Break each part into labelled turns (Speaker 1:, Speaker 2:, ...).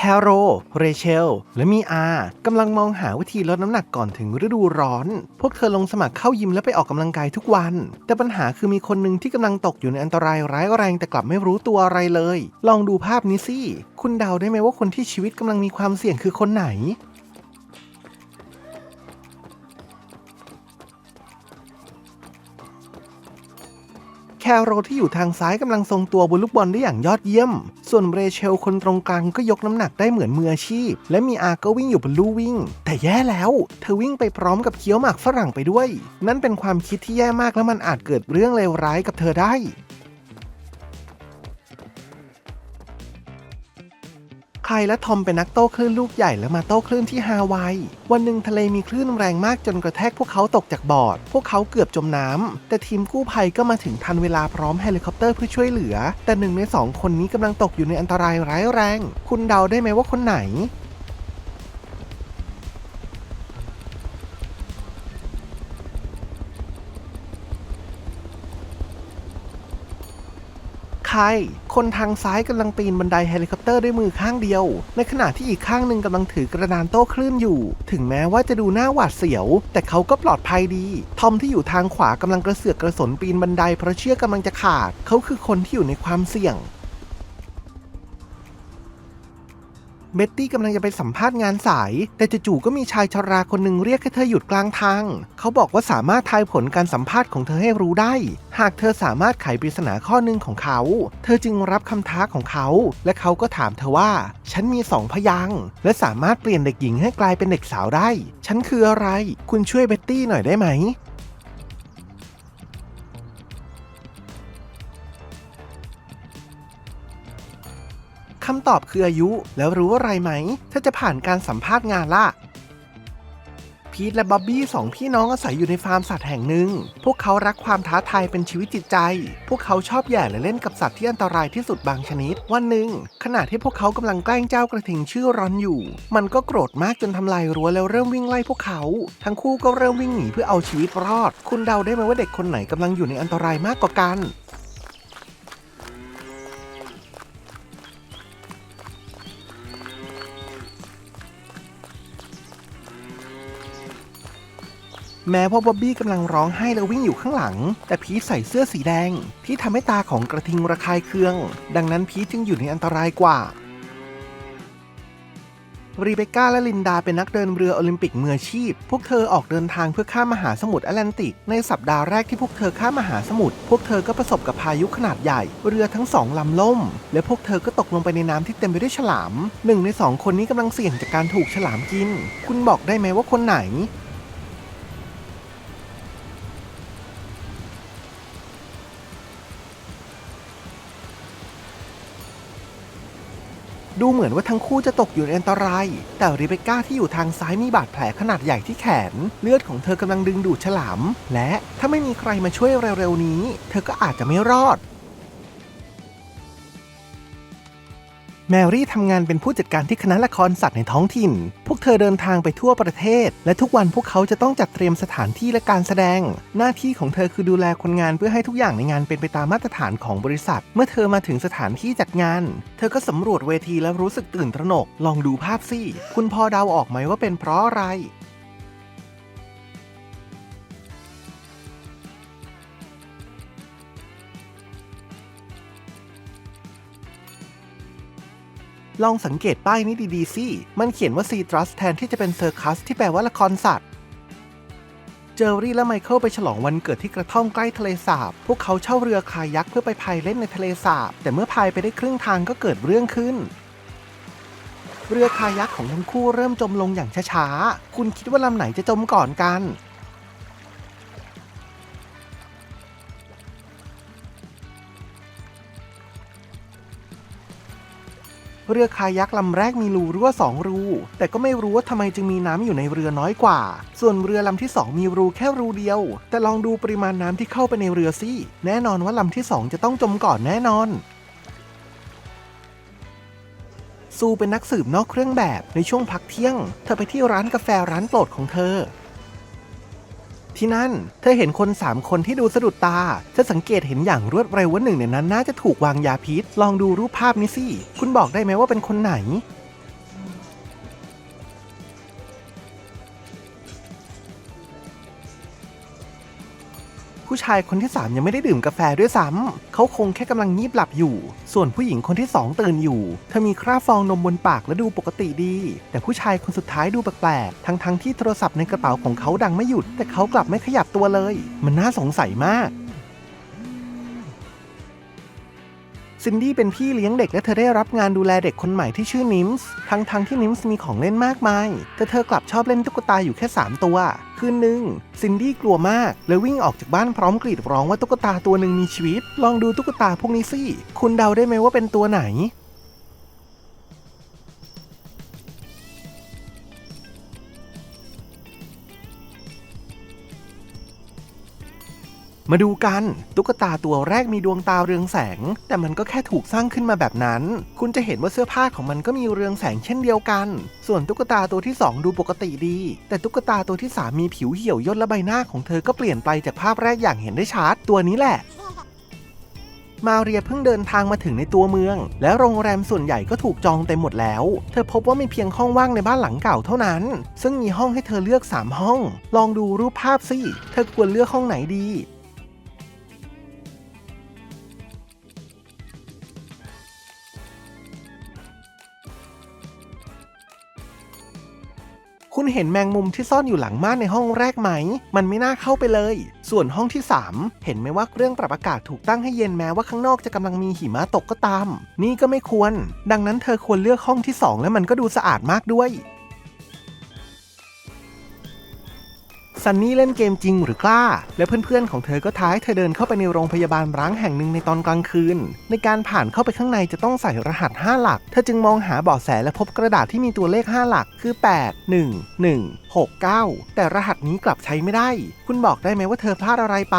Speaker 1: แคโร เรเชล และมีอากำลังมองหาวิธีลดน้ำหนักก่อนถึงฤดูร้อน พวกเธอลงสมัครเข้ายิมและไปออกกำลังกายทุกวัน แต่ปัญหาคือมีคนหนึ่งที่กำลังตกอยู่ในอันตรายร้ายแรงแต่กลับไม่รู้ตัวอะไรเลย ลองดูภาพนี้สิ คุณเดาได้ไหมว่าคนที่ชีวิตกำลังมีความเสี่ยงคือคนไหน โรที่อยู่ทางซ้ายกำลังทรงตัวบนลูกบอลได้อย่างยอดเยี่ยม ส่วนเรเชลคนตรงกลางก็ยกน้ำหนักได้เหมือนมืออาชีพ และมีอาก็วิ่งอยู่บนลู่วิ่ง แต่แย่แล้ว เธอวิ่งไปพร้อมกับเคี้ยวหมากฝรั่งไปด้วย นั่นเป็นความคิดที่แย่มากและมันอาจเกิดเรื่องเลวร้ายกับเธอได้ ไครและทอมเป็นนักโต้คลื่นลูกใหญ่และมาโต้คลื่นที่ฮาวาย วันหนึ่งทะเลมีคลื่นแรงมากจนกระแทกพวกเขาตกจากบอร์ด พวกเขาเกือบจมน้ำแต่ทีมกู้ภัยก็มาถึงทันเวลาพร้อมเฮลิคอปเตอร์เพื่อช่วยเหลือ แต่หนึ่งในสองคนนี้กำลังตกอยู่ในอันตรายร้ายแรง คุณเดาได้ไหมว่าคนไหน ใครคนทางซ้ายกำลังปีนบันไดเฮลิคอปเตอร์ด้วยมือข้างเดียว ในขณะที่อีกข้างหนึ่งกำลังถือกระดานโต้คลื่นอยู่ ถึงแม้ว่าจะดูหน้าหวาดเสียว แต่เขาก็ปลอดภัยดี ทอมที่อยู่ทางขวากำลังกระเสือกกระสนปีนบันไดเพราะเชือกกำลังจะขาด เขาคือคนที่อยู่ในความเสี่ยง เบ็ตตี้กำลังจะไปสัมภาษณ์งานสาย แต่จู่ๆก็มีชายชราคนหนึ่งเรียกให้เธอหยุดกลางทาง เขาบอกว่าสามารถทายผลการสัมภาษณ์ของเธอให้รู้ได้ หากเธอสามารถไขปริศนาข้อหนึ่งของเขา เธอจึงรับคำท้าของเขา และเขาก็ถามเธอว่า ฉันมีสองพยางและสามารถเปลี่ยนเด็กหญิงให้กลายเป็นเด็กสาวได้ ฉันคืออะไร คุณช่วยเบ็ตตี้หน่อยได้ไหม คำตอบคืออายุ แล้วรู้อะไรไหม ถ้าจะผ่านการสัมภาษณ์งานล่ะพีทและบ๊อบบี้สองพี่น้องอาศัยอยู่ในฟาร์มสัตว์แห่งหนึ่ง พวกเขารักความท้าทายเป็นชีวิตจิตใจ พวกเขาชอบแย่และเล่นกับสัตว์ที่อันตรายที่สุดบางชนิด วันหนึ่งขณะที่พวกเขากำลังแกล้งเจ้ากระทิงชื่อรอนอยู่ มันก็โกรธมากจนทำลายรั้วแล้วเริ่มวิ่งไล่พวกเขา ทั้งคู่ก็เริ่มวิ่งหนีเพื่อเอาชีวิตรอด คุณเดาได้ไหมว่าเด็กคนไหนกำลังอยู่ในอันตรายมากกว่ากัน แม้ว่าบ๊อบบี้กำลังร้องไห้และวิ่งอยู่ข้างหลัง แต่พีทใส่เสื้อสีแดง ที่ทำให้ตาของกระทิงระคายเคือง ดังนั้นพีทจึงอยู่ในอันตรายกว่ารีเบคก้าและลินดาเป็นนักเดินเรือโอลิมปิกมืออาชีพ พวกเธอออกเดินทางเพื่อข้ามมหาสมุทรแอตแลนติก ในสัปดาห์แรกที่พวกเธอข้ามมหาสมุทร พวกเธอก็ประสบกับพายุขนาดใหญ่ เรือทั้งสองลำล่ม และพวกเธอก็ตกลงไปในน้ำที่เต็มไปด้วยฉลาม หนึ่งในสองคนนี้กำลังเสี่ยงจากการถูกฉลามกิน คุณบอกได้ไหมว่าคนไหน ดูเหมือนว่าทั้งคู่จะตกอยู่ในอันตราย แต่ริเบก้าที่อยู่ทางซ้ายมีบาดแผลขนาดใหญ่ที่แขน เลือดของเธอกำลังดึงดูดฉลาม และถ้าไม่มีใครมาช่วยเร็วๆนี้ เธอก็อาจจะไม่รอด แมรี่ทำงานเป็นผู้จัดการที่คณะละครสัตว์ในท้องถิ่น พวกเธอเดินทางไปทั่วประเทศ และทุกวันพวกเขาจะต้องจัดเตรียมสถานที่และการแสดง หน้าที่ของเธอคือดูแลคนงานเพื่อให้ทุกอย่างในงานเป็นไปตามมาตรฐานของบริษัท เมื่อเธอมาถึงสถานที่จัดงาน เธอก็สำรวจเวทีแล้วรู้สึกตื่นตระหนก ลองดูภาพสิ คุณพอเดาออกไหมว่าเป็นเพราะอะไร ลองสังเกตป้ายนี้ดีๆสิ มันเขียนว่าซีทรัสแทนที่จะเป็นเซอร์คัสที่แปลว่าละครสัตว์ เจอรี่และไมเคิลไปฉลองวันเกิดที่กระท่อมใกล้ทะเลสาบ พวกเขาเช่าเรือคายักเพื่อไปพายเล่นในทะเลสาบ แต่เมื่อพายไปได้ครึ่งทางก็เกิดเรื่องขึ้น เรือคายักของทั้งคู่เริ่มจมลงอย่างช้าๆ คุณคิดว่าลำไหนจะจมก่อนกัน เรือคายักลำแรกมีรูรั่วสองรู แต่ก็ไม่รู้ว่าทำไมจึงมีน้ำอยู่ในเรือน้อยกว่า ส่วนเรือลำที่สองมีรูแค่รูเดียว แต่ลองดูปริมาณน้ำที่เข้าไปในเรือสิแน่นอนว่าลำที่สองจะต้องจมก่อนแน่นอนซูเป็นนักสืบนอกเครื่องแบบในช่วงพักเที่ยง เธอไปที่ร้านกาแฟร้านโปรดของเธอ ที่นั่น เธอเห็นคนสามคนที่ดูสะดุดตา เธอสังเกตเห็นอย่างรวดเร็วว่าหนึ่งในนั้นน่าจะถูกวางยาพิษ ลองดูรูปภาพนี้สิ คุณบอกได้ไหมว่าเป็นคนไหน ผู้ชายคนที่ 3 ยังไม่ได้ดื่มกาแฟด้วยซ้ำเขาคงแค่กำลังงีบหลับอยู่ ส่วนผู้หญิงคนที่ 2 ตื่นอยู่ เธอมีคราบฟองนมบนปากและดูปกติดี แต่ผู้ชายคนสุดท้ายดูแปลกๆ ทั้งๆที่โทรศัพท์ในกระเป๋าของเขาดังไม่หยุด แต่เขากลับไม่ขยับตัวเลย มันน่าสงสัยมาก ซินดี้เป็นพี่เลี้ยงเด็กและเธอได้รับงานดูแลเด็กคนใหม่ที่ชื่อนิมส์ทั้งๆทที่นิมส์มีของเล่นมากมาย แต่เธอกลับชอบเล่นตุ๊กตาอยู่แค่ 3 ตัว คืนหนึ่งซินดี้กลัวมากเลยวิ่งออกจากบ้านพร้อมกรีดร้องว่าตุ๊กตาตัวหนึ่งมีชีวิต ลองดูตุ๊กตาพวกนี้สิ คุณเดาได้ไหมว่าเป็นตัวไหน มาดูกันตุ๊กตาตัวแรกมีดวงตาเรืองแสง แต่มันก็แค่ถูกสร้างขึ้นมาแบบนั้น คุณจะเห็นว่าเสื้อผ้าของมันก็มีเรืองแสงเช่นเดียวกัน ส่วนตุ๊กตาตัวที่ 2 ดูปกติดี แต่ตุ๊กตาตัวที่ 3 มีผิวเหี่ยวย่นและใบหน้าของเธอก็เปลี่ยนไปจากภาพแรกอย่างเห็นได้ชัดตัวนี้แหละมาเรียเพิ่งเดินทางมาถึงในตัวเมือง และโรงแรมส่วนใหญ่ก็ถูกจองเต็มหมดแล้ว เธอพบว่ามีเพียงห้องว่างในบ้านหลังเก่าเท่านั้น ซึ่งมีห้องให้เธอเลือก 3 ห้อง ลองดูรูปภาพสิ เธอควรเลือกห้องไหนดี คุณเห็นแมงมุมที่ซ่อนอยู่หลังม่านในห้องแรกไหม มันไม่น่าเข้าไปเลย ส่วนห้องที่ 3 เห็นไหมว่าเครื่องปรับอากาศถูกตั้งให้เย็นแม้ว่าข้างนอกจะกำลังมีหิมะตกก็ตาม นี่ก็ไม่ควร ดังนั้นเธอควรเลือกห้องที่ 2 และมันก็ดูสะอาดมากด้วย ซันนี่เล่นเกมจริงหรือกล้า และเพื่อนๆของเธอก็ท้าให้เธอเดินเข้าไปในโรงพยาบาลร้างแห่งหนึ่งในตอนกลางคืน ในการผ่านเข้าไปข้างในจะต้องใส่รหัส 5 หลัก เธอจึงมองหาเบาะแสและพบกระดาษที่มีตัวเลข 5 หลักคือ 8 1 1 6 9 แต่รหัสนี้กลับใช้ไม่ได้ คุณบอกได้ไหมว่าเธอพลาดอะไรไป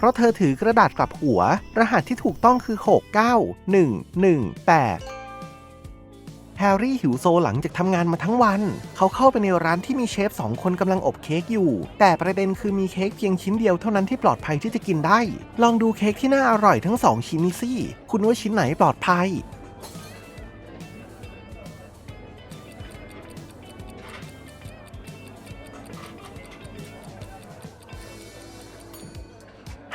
Speaker 1: เพราะเธอถือกระดาษกลับหัว รหัสที่ถูกต้องคือ 69118แฮร์รี่หิวโซหลังจากทำงานมาทั้งวัน เขาเข้าไปในร้านที่มีเชฟสองคนกำลังอบเค้กอยู่ แต่ประเด็นคือมีเค้กเพียงชิ้นเดียวเท่านั้นที่ปลอดภัยที่จะกินได้ ลองดูเค้กที่น่าอร่อยทั้งสองชิ้นนี้สิ คุณว่าชิ้นไหนปลอดภัย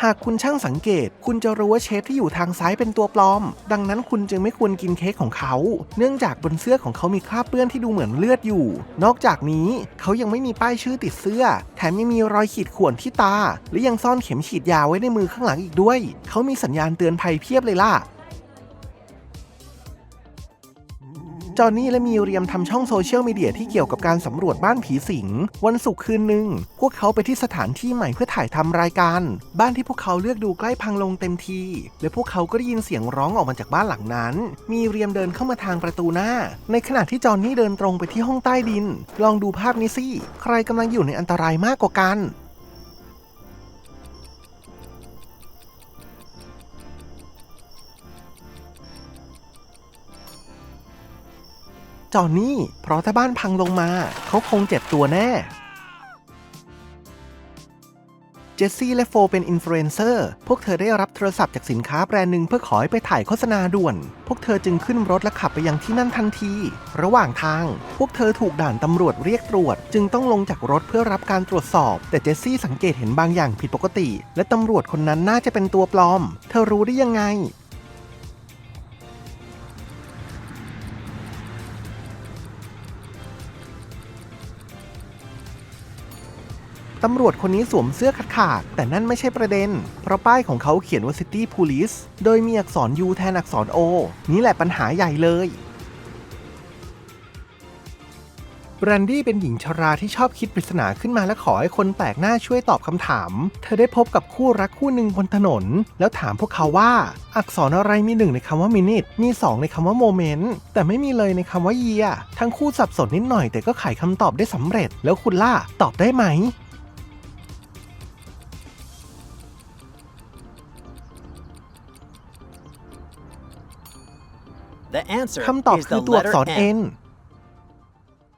Speaker 1: หากคุณช่างสังเกต คุณจะรู้ว่าเชฟที่อยู่ทางซ้ายเป็นตัวปลอม ดังนั้นคุณจึงไม่ควรกินเค้กของเขา เนื่องจากบนเสื้อของเขามีคราบเปื้อนที่ดูเหมือนเลือดอยู่ นอกจากนี้เขายังไม่มีป้ายชื่อติดเสื้อ แถมยังมีรอยขีดข่วนที่ตา และยังซ่อนเข็มฉีดยาไว้ในมือข้างหลังอีกด้วย เขามีสัญญาณเตือนภัยเพียบเลยล่ะ จอหนนี่และมีเรียมทำช่องโซเชียลมีเดียที่เกี่ยวกับการสำรวจบ้านผีสิง วันศุกร์คืนหนึ่ง พวกเขาไปที่สถานที่ใหม่เพื่อถ่ายทำรายการ บ้านที่พวกเขาเลือกดูใกล้พังลงเต็มที และพวกเขาก็ได้ยินเสียงร้องออกมาจากบ้านหลังนั้น มีเรียมเดินเข้ามาทางประตูหน้า ในขณะที่จอหนนี่เดินตรงไปที่ห้องใต้ดิน ลองดูภาพนี้สิ ใครกำลังอยู่ในอันตรายมากกว่ากัน จอนนี่ เพราะถ้าบ้านพังลงมา เขาคงเจ็บตัวแน่ เจสซี่และโฟเป็นอินฟลูเอนเซอร์ พวกเธอได้รับโทรศัพท์จากสินค้าแบรนด์หนึ่งเพื่อขอให้ไปถ่ายโฆษณาด่วน พวกเธอจึงขึ้นรถและขับไปยังที่นั่นทันที ระหว่างทาง พวกเธอถูกด่านตำรวจเรียกตรวจ จึงต้องลงจากรถเพื่อรับการตรวจสอบ แต่เจสซี่สังเกตเห็นบางอย่างผิดปกติ และตำรวจคนนั้นน่าจะเป็นตัวปลอม เธอรู้ได้ยังไง ตำรวจคนนี้สวมเสื้อขาดขาด แต่นั่นไม่ใช่ประเด็น เพราะป้ายของเขาเขียนว่า City Police โดยมีอักษร U แทนอักษร O นี่แหละปัญหาใหญ่เลยแบรนดี้เป็นหญิงชราที่ชอบคิดปริศนาขึ้นมาและขอให้คนแปลกหน้าช่วยตอบคำถาม เธอได้พบกับคู่รักคู่หนึ่งบนถนน แล้วถามพวกเขาว่า อักษรอะไรมีหนึ่งในคำว่า minute มีสองในคำว่า moment แต่ไม่มีเลยในคำว่า year ทั้งคู่สับสนนิดหน่อยแต่ก็ไขคำตอบได้สำเร็จ แล้วคุณล่ะตอบได้ไหม คำตอบ
Speaker 2: is
Speaker 1: คือ
Speaker 2: the
Speaker 1: ตัวอักษร
Speaker 2: letter
Speaker 1: N
Speaker 2: N.